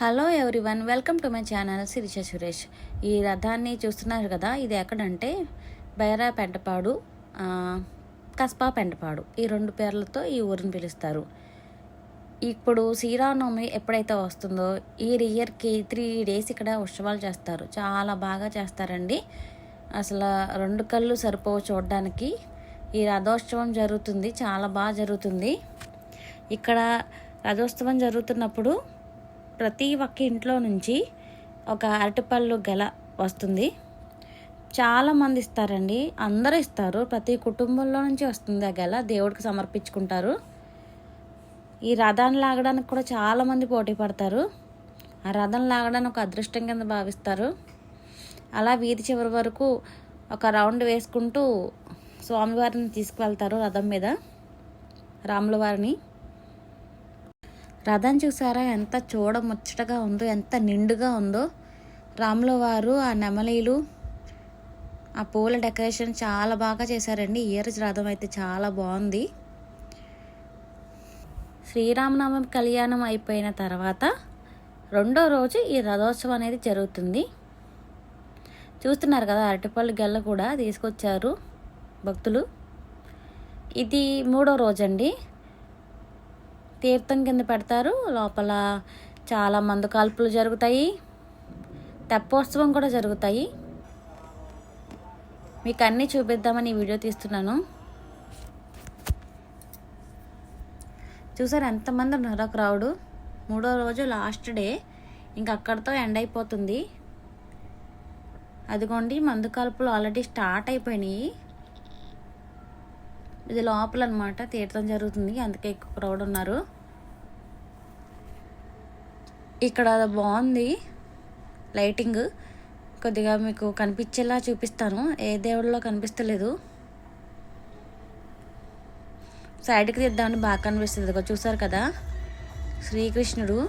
Hello everyone welcome to my channel Sirisha Suresh ఈ రథాన్ని చూస్తున్నారు కదా ఇది ఎక్కడంటే బైరా పెంటపాడు కస్బా కస్పా పెంటపాడు. ఈ రెండు పేర్లతో ఈ ఊరిని పిలుస్తారు. ఇప్పుడు శ్రీరామనవమి ఎప్పుడైతే వస్తుందో ఈ ఇయర్కి త్రీ డేస్ ఇక్కడ ఉత్సవాలు చేస్తారు. చాలా బాగా చేస్తారండి. అసలు రెండు కళ్ళు సరిపోవు చూడడానికి. ఈ రథోత్సవం జరుగుతుంది చాలా బాగా జరుగుతుంది. ఇక్కడ రథోత్సవం జరుగుతున్నప్పుడు ప్రతి ఒక్క ఇంట్లో నుంచి ఒక అరటిపళ్ళు గెల వస్తుంది. చాలా మంది ఇస్తారండి. అందరూ ఇస్తారు. ప్రతి కుటుంబంలో నుంచి వస్తుంది ఆ గెల. దేవుడికి సమర్పించుకుంటారు. ఈ రథాన్ని లాగడానికి కూడా చాలామంది పోటీ పడతారు. ఆ రథం లాగడానికి ఒక అదృష్టం కింద భావిస్తారు. అలా వీధి చివరి వరకు ఒక రౌండ్ వేసుకుంటూ స్వామివారిని తీసుకువెళ్తారు రథం మీద. రాముల వారిని రథం చూసారా? ఎంత చూడ ముచ్చటగా ఉందో ఎంత నిండుగా ఉందో. రాముల వారు ఆ నెమలీలు ఆ పూల డెకరేషన్ చాలా బాగా చేశారండి. ఈ ఇయర్ రథం అయితే చాలా బాగుంది. శ్రీరామనవమి కళ్యాణం అయిపోయిన తర్వాత రెండో రోజు ఈ రథోత్సవం అనేది జరుగుతుంది. చూస్తున్నారు కదా అరటిపళ్ళు గెల్ల కూడా తీసుకొచ్చారు భక్తులు. ఇది మూడో రోజండి. తీర్థం కింద పెడతారు. లోపల చాలా మందు కాల్పులు జరుగుతాయి. తెప్పోత్సవం కూడా జరుగుతాయి. మీకు అన్నీ చూపిద్దామని ఈ వీడియో తీస్తున్నాను. చూసారు ఎంతమంది ఉన్నారు క్రౌడ్ మూడో రోజు లాస్ట్ డే. ఇంక అక్కడితో ఎండ్ అయిపోతుంది. అదిగోండి మందు కాల్పులు ఆల్రెడీ స్టార్ట్ అయిపోయినాయి. ఇది లోపల అనమాట తీర్థం జరుగుతుంది అందుకే ఎక్కువ క్రౌడ్ ఉన్నారు. ఇక్కడ బాగుంది లైటింగ్ కొద్దిగా మీకు కనిపించేలా చూపిస్తాను. ఏ దేవుడిలో కనిపిస్తలేదు. సైడ్కి తీద్దామని బాగా కనిపిస్తుంది చూసారు కదా. శ్రీకృష్ణుడు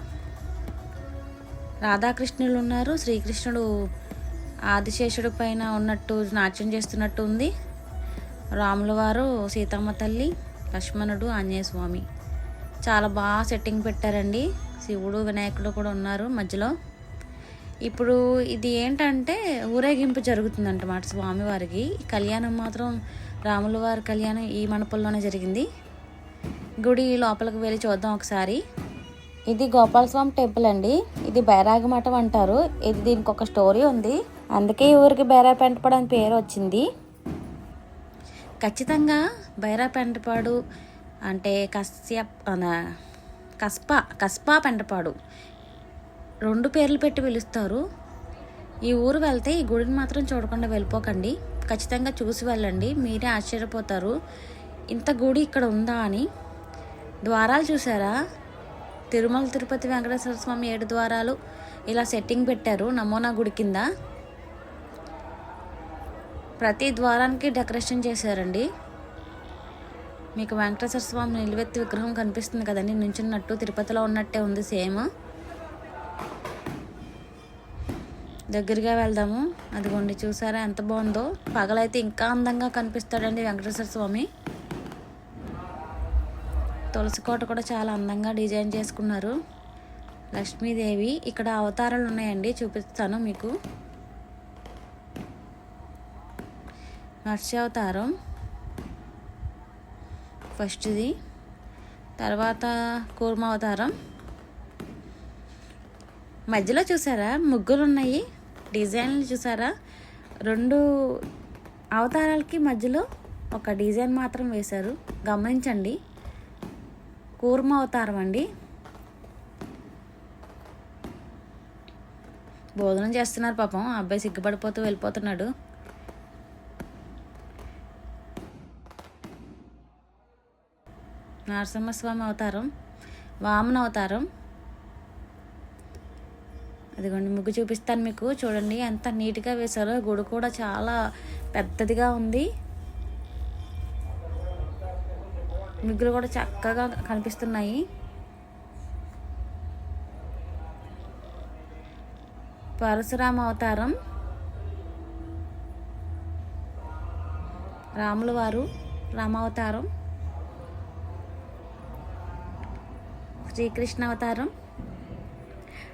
రాధాకృష్ణులు ఉన్నారు. శ్రీకృష్ణుడు ఆదిశేషుడు పైన ఉన్నట్టు నాట్యం చేస్తున్నట్టు ఉంది. రాముల వారు సీతమ్మ తల్లి లక్ష్మణుడు ఆంజనేయ స్వామి. చాలా బాగా సెట్టింగ్ పెట్టారండి. శివుడు వినాయకుడు కూడా ఉన్నారు మధ్యలో. ఇప్పుడు ఇది ఏంటంటే ఊరేగింపు జరుగుతుందంటమాట స్వామివారికి. కళ్యాణం మాత్రం రాముల వారి కళ్యాణం ఈ మండపంలోనే జరిగింది. గుడి లోపలికి వెళ్ళి చూద్దాం ఒకసారి. ఇది గోపాలస్వామి టెంపుల్ అండి. ఇది బైరాగ మఠం అంటారు. ఇది దీనికి ఒక స్టోరీ ఉంది. అందుకే ఈ ఊరికి బైరా పెంటపడం పేరు వచ్చింది. ఖచ్చితంగా బైరా పెంటపాడు అంటే కశ్యప్ కస్పా కస్పా పెంటపాడు రెండు పేర్లు పెట్టి పిలుస్తారు. ఈ ఊరు వెళ్తే ఈ గుడిని మాత్రం చూడకుండా వెళ్ళిపోకండి. ఖచ్చితంగా చూసి వెళ్ళండి. మీరే ఆశ్చర్యపోతారు. ఇంత గుడి ఇక్కడ ఉందా అని. ద్వారాలు చూసారా? తిరుమల తిరుపతి వెంకటేశ్వర స్వామి ఏడు ద్వారాలు. ఇలా సెట్టింగ్ పెట్టారు నమోనా గుడి కింద. ప్రతి ద్వారానికి డెకరేషన్ చేశారండి. మీకు వెంకటేశ్వర స్వామి నిలువెత్తి విగ్రహం కనిపిస్తుంది కదండి. నించున్నట్టు తిరుపతిలో ఉన్నట్టే ఉంది సేమ్. దగ్గరగా వెళ్దాము. అదిగోండి చూసారా ఎంత బాగుందో. పగలైతే ఇంకా అందంగా కనిపిస్తాడండి వెంకటేశ్వర స్వామి. తులసి కోట కూడా చాలా అందంగా డిజైన్ చేసుకున్నారు. లక్ష్మీదేవి ఇక్కడ అవతారాలు ఉన్నాయండి. చూపిస్తాను మీకు. మత్స్యావతారం ఫస్ట్ది. తర్వాత కూర్మావతారం మధ్యలో చూసారా? ముగ్గులు ఉన్నాయి డిజైన్లు చూసారా? రెండు అవతారాలకి మధ్యలో ఒక డిజైన్ మాత్రం వేశారు. గమనించండి. కూర్మ అవతారం అండి. భోజనం చేస్తున్నారు పాపం. అబ్బాయి సిగ్గుపడిపోతూ వెళ్ళిపోతున్నాడు. నరసింహస్వామి అవతారం వామన అవతారం అదిగోండి ముగ్గు చూపిస్తాను మీకు. చూడండి ఎంత నీట్గా వేశారో. గుడి కూడా చాలా పెద్దదిగా ఉంది. ముగ్గులు కూడా చక్కగా కనిపిస్తున్నాయి. పరశురామ అవతారం రాముల వారు రామావతారం. శ్రీకృష్ణ అవతారం.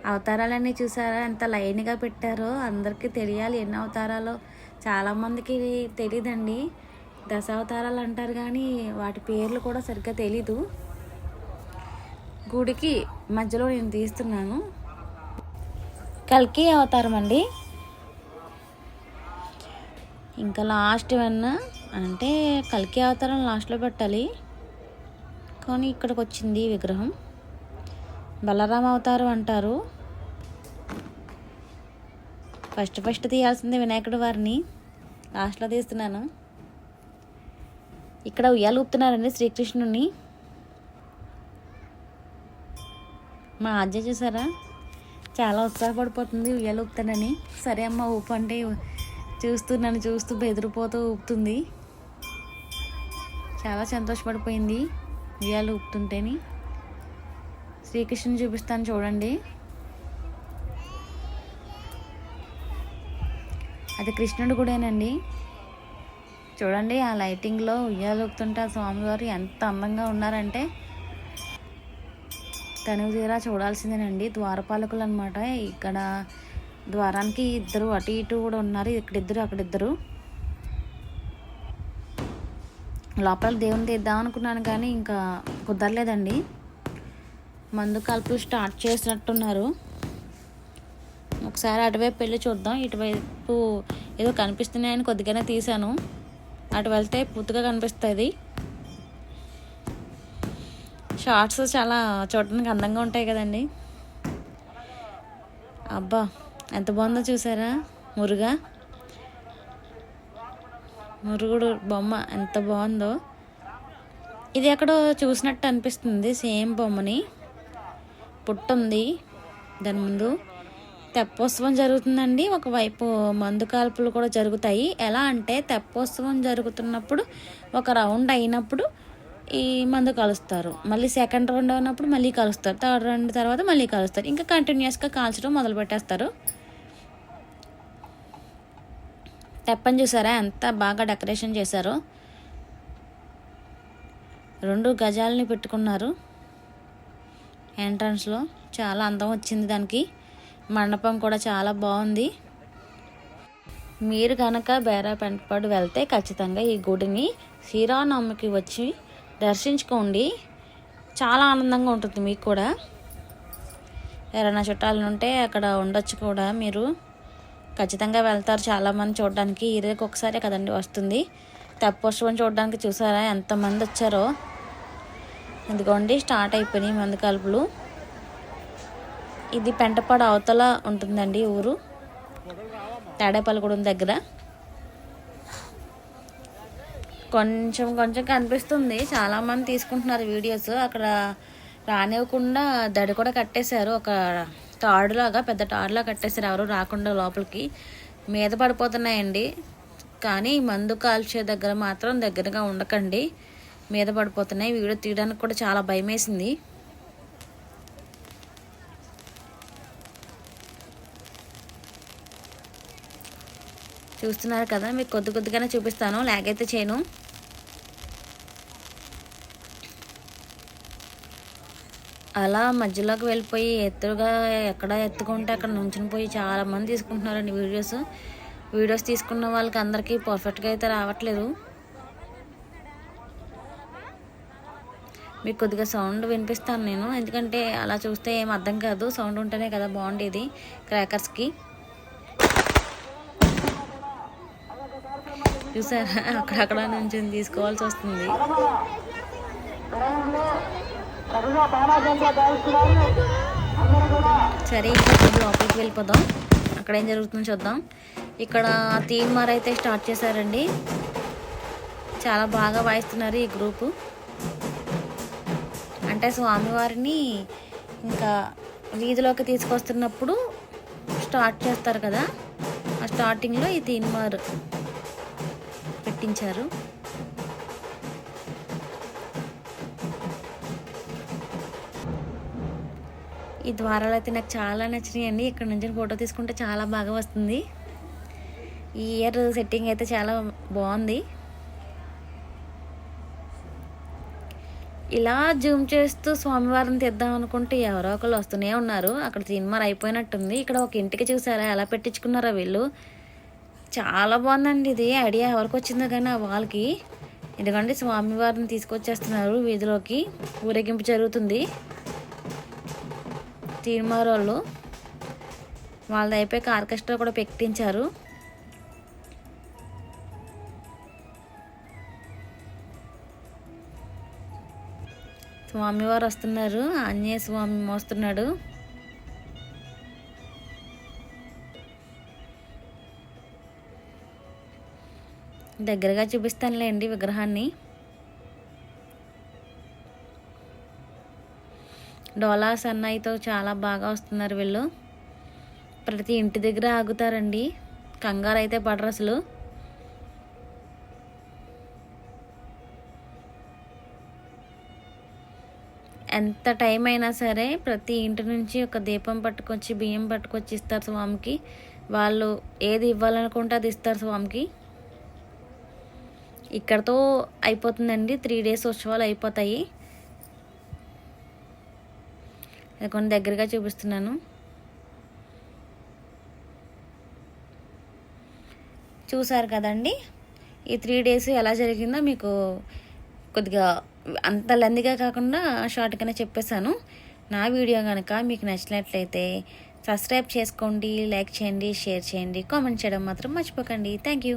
అవతారాలన్నీ చూసారా? ఎంత లైన్గా పెట్టారో అందరికీ తెలియాలి ఎన్ని అవతారాలు. చాలామందికి తెలియదండి దశావతారాలు అంటారు కానీ వాటి పేర్లు కూడా సరిగ్గా తెలీదు. గుడికి మధ్యలో నేను తీస్తున్నాను. కల్కి అవతారం అండి. ఇంకా లాస్ట్ వన్ అంటే కల్కి అవతారం లాస్ట్లో పెట్టాలి. కానీ ఇక్కడికి వచ్చింది విగ్రహం. బలరాం అవతారం అంటారు. ఫస్ట్ ఫస్ట్ తీయాల్సింది వినాయకుడు వారిని. లాస్ట్లో తీస్తున్నాను. ఇక్కడ ఉయ్యాలు ఊపుతున్నారండి శ్రీకృష్ణుని మా ఆజ్య చూసారా? చాలా ఉత్సాహపడిపోతుంది ఉయ్యాలు ఊపుతానని. సరే అమ్మ ఊపు అంటే చూస్తూ నన్ను చూస్తూ బెదిరిపోతూ ఊపుతుంది. చాలా సంతోషపడిపోయింది ఉయ్యాలు ఊపుతుంటేని. శ్రీకృష్ణుని చూపిస్తాను చూడండి. అది కృష్ణుడు గుడేనండి. చూడండి ఆ లైటింగ్లో ఉయ్యాలొక్కుతుంటే ఆ స్వామివారు ఎంత అందంగా ఉన్నారంటే తనువు తీరా చూడాల్సిందేనండి. ద్వారపాలకులు అనమాట ఇక్కడ ద్వారానికి ఇద్దరు అటు ఇటు కూడా ఉన్నారు. ఇక్కడిద్దరు అక్కడిద్దరు. లోపల దేవుని తీద్దాం అనుకున్నాను కానీ ఇంకా కుదరలేదండి. మందు కలుపు స్టార్ట్ చేసినట్టున్నారు. ఒకసారి అటువైపు వెళ్ళి చూద్దాం. ఇటువైపు ఏదో కనిపిస్తున్నాయని కొద్దిగానే తీశాను. అటు వెళ్తే పూర్తిగా కనిపిస్తుంది. షార్ట్స్ చాలా చూడడానికి అందంగా ఉంటాయి కదండి. అబ్బా ఎంత బాగుందో చూసారా? మురుగా. మురుగుడు బొమ్మ ఎంత బాగుందో. ఇది ఎక్కడో చూసినట్టు అనిపిస్తుంది సేమ్ బొమ్మని. పుట్టుంది. దాని ముందు తెప్పోత్సవం జరుగుతుందండి. ఒకవైపు మందు కాల్పులు కూడా జరుగుతాయి. ఎలా అంటే తెప్పోత్సవం జరుగుతున్నప్పుడు ఒక రౌండ్ అయినప్పుడు ఈ మందు కలుస్తారు. మళ్ళీ సెకండ్ రౌండ్ అయినప్పుడు మళ్ళీ కలుస్తారు. థర్డ్ రౌండ్ తర్వాత మళ్ళీ కలుస్తారు. ఇంకా కంటిన్యూస్గా కాల్చడం మొదలు పెట్టేస్తారు తెప్పని చూసారా? ఎంత బాగా డెకరేషన్ చేశారు. రెండు గజాలని పెట్టుకున్నారు. ఎంట్రన్స్లో చాలా అందం వచ్చింది దానికి. మండపం కూడా చాలా బాగుంది. మీరు కనుక బేరా పెంటపాడు వెళ్తే ఖచ్చితంగా ఈ గుడిని శ్రీరామనవమికి వచ్చి దర్శించుకోండి. చాలా ఆనందంగా ఉంటుంది మీకు కూడా. ఎవరైనా చుట్టాలు ఉంటే అక్కడ ఉండొచ్చు కూడా మీరు. ఖచ్చితంగా వెళ్తారు చాలామంది చూడడానికి. ఇరవై ఒకసారే కదండి వస్తుంది. తెప్పోత్సవం చూడడానికి చూసారా? ఎంతమంది వచ్చారో. ఇదిగోండి స్టార్ట్ అయిపోయినాయి మంది కలుపులు. ఇది పెంటపాడు అవతల ఉంటుందండి ఊరు. తాడేపల్లిగూడెం దగ్గర. కొంచెం కొంచెం కనిపిస్తుంది. చాలామంది తీసుకుంటున్నారు వీడియోస్. అక్కడ రానివ్వకుండా దడి కూడా కట్టేశారు. ఒక తాడులాగా పెద్ద తాడులా కట్టేశారు. ఎవరు రాకుండా లోపలికి. మీద పడిపోతున్నాయండి. కానీ మందు కాల్చే దగ్గర మాత్రం దగ్గరగా ఉండకండి. మీద పడిపోతున్నాయి. వీడియో తీయడానికి కూడా చాలా భయం వేసింది చూస్తున్నారు కదా మీకు కొద్ది కొద్దిగానే చూపిస్తాను. లాగైతే చేయను. అలా మధ్యలోకి వెళ్ళిపోయి ఎత్తుగా ఎక్కడ ఎత్తుకుంటే అక్కడ నుంచుని పోయి చాలామంది తీసుకుంటున్నారండి వీడియోస్. వీడియోస్ తీసుకున్న వాళ్ళకి అందరికీ పర్ఫెక్ట్గా అయితే రావట్లేదు. మీకు కొద్దిగా సౌండ్ వినిపిస్తాను నేను. ఎందుకంటే అలా చూస్తే ఏం అర్థం కాదు. సౌండ్ ఉంటేనే కదా బాగుండేది క్రాకర్స్కి. చూసారా? అక్కడక్కడ నుంచి తీసుకోవాల్సి వస్తుంది. సరే ఇంకా లోపలికి వెళ్ళిపోదాం. అక్కడ ఏం జరుగుతుందో చూద్దాం. ఇక్కడ తీన్మార్ అయితే స్టార్ట్ చేశారండి. చాలా బాగా వాయిస్తున్నారు ఈ గ్రూపు. అంటే స్వామివారిని ఇంకా వీధిలోకి తీసుకొస్తున్నప్పుడు స్టార్ట్ చేస్తారు కదా. ఆ స్టార్టింగ్లో ఈ తీన్మార్ పెట్టించారు. ఈ ద్వారాలు అయితే నాకు చాలా నచ్చినాయండి. ఇక్కడ నుంచి ఫోటో తీసుకుంటే చాలా బాగా వస్తుంది. ఈ ఇయర్ సెట్టింగ్ అయితే చాలా బాగుంది. ఇలా జూమ్ చేస్తూ స్వామివారిని తెద్దాం అనుకుంటే ఎవరో ఒకరు వస్తూనే ఉన్నారు. అక్కడ సినిమా అయిపోయినట్టుంది. ఇక్కడ ఒక ఇంటికి చూసారా? ఎలా పెట్టించుకున్నారా వీళ్ళు? చాలా బాగుందండి ఇది. ఐడియా ఎవరికి వచ్చిందో కానీ ఆ వాళ్ళకి. ఎందుకంటే స్వామివారిని తీసుకొచ్చేస్తున్నారు వీధిలోకి. ఊరేగింపు జరుగుతుంది. తీర్మార్ వాళ్ళు వాళ్ళది అయిపోయాక ఆర్కెస్ట్రా కూడా పెట్టించారు. స్వామివారు వస్తున్నారు. ఆంజనేయ స్వామి మోస్తున్నాడు. దగ్గరగా చూపిస్తానులేండి విగ్రహాన్ని. డోలా సన్నాయితో చాలా బాగా వస్తున్నారు వీళ్ళు. ప్రతి ఇంటి దగ్గర ఆగుతారండి. కంగారు అయితే పడరు అసలు. ఎంత టైం అయినా సరే ప్రతి ఇంటి నుంచి ఒక దీపం పట్టుకొచ్చి బియ్యం పట్టుకొచ్చి ఇస్తారు స్వామికి. వాళ్ళు ఏది ఇవ్వాలనుకుంటే అది ఇస్తారు స్వామికి. ఇక్కడతో అయిపోతుందండి. త్రీ డేస్ ఉత్సవాలు అయిపోతాయి. కొన్ని దగ్గరగా చూపిస్తున్నాను. చూసారు కదండి? ఈ త్రీ డేస్ ఎలా జరిగిందో మీకు కొద్దిగా అంత లెందిగా కాకుండా షార్ట్గానే చెప్పేశాను. నా వీడియో కనుక మీకు నచ్చినట్లయితే సబ్స్క్రైబ్ చేసుకోండి లైక్ చేయండి షేర్ చేయండి కామెంట్ చేయడం మాత్రం మర్చిపోకండి. Thank you